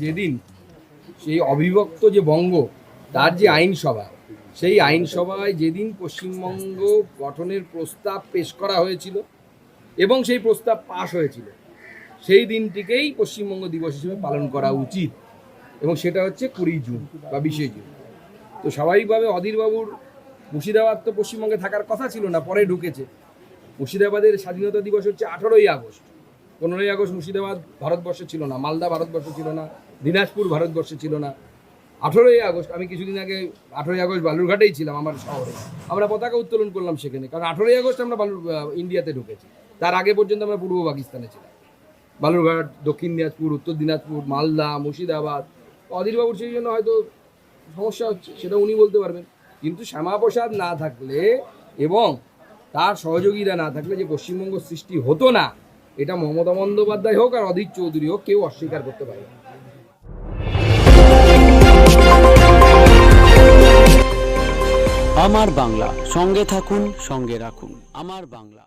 যেদিন সেই অবিভক্ত যে বঙ্গ, তার যে আইনসভা, সেই আইনসভায় যেদিন পশ্চিমবঙ্গ গঠনের প্রস্তাব পেশ করা হয়েছিল এবং সেই প্রস্তাব পাশ হয়েছিল, সেই দিনটিকেই পশ্চিমবঙ্গ দিবস হিসেবে পালন করা উচিত এবং সেটা হচ্ছে কুড়ি জুন বা বিশে জুন। তো স্বাভাবিকভাবে অধীরবাবুর মুর্শিদাবাদ তো পশ্চিমবঙ্গে থাকার কথা ছিল না, পরে ঢুকেছে। মুর্শিদাবাদের স্বাধীনতা দিবস হচ্ছে আঠেরোই আগস্ট। পনেরোই আগস্ট মুর্শিদাবাদ ভারতবর্ষে ছিল না, মালদা ভারতবর্ষে ছিল না, দিনাজপুর ভারতবর্ষে ছিল না। আঠেরোই আগস্ট, আমি কিছুদিন আগে আঠেরোই আগস্ট বালুরঘাটেই ছিলাম আমার শহরে। আমরা পতাকা উত্তোলন করলাম সেখানে, কারণ আঠেরোই আগস্ট আমরা বালুর ইন্ডিয়াতে ঢুকেছি। তার আগে পর্যন্ত আমরা পূর্ব পাকিস্তানে ছিলাম। বালুরঘাট, দক্ষিণ দিনাজপুর, উত্তর দিনাজপুর, মালদা, মুর্শিদাবাদ। অধীরবাবুর সেই জন্য হয়তো সমস্যা হচ্ছে, সেটা উনি বলতে পারবেন। কিন্তু শ্যামাপ্রসাদ না থাকলে এবং তার সহযোগীরা না থাকলে যে পশ্চিমবঙ্গ সৃষ্টি হতো না এটা মমতা বন্দ্যোপাধ্যায় হোক আর অধীর চৌধুরী হোক, কেউ অস্বীকার করতে পারে না। আমার বাংলা, সঙ্গে থাকুন, সঙ্গে রাখুন। আমার বাংলা।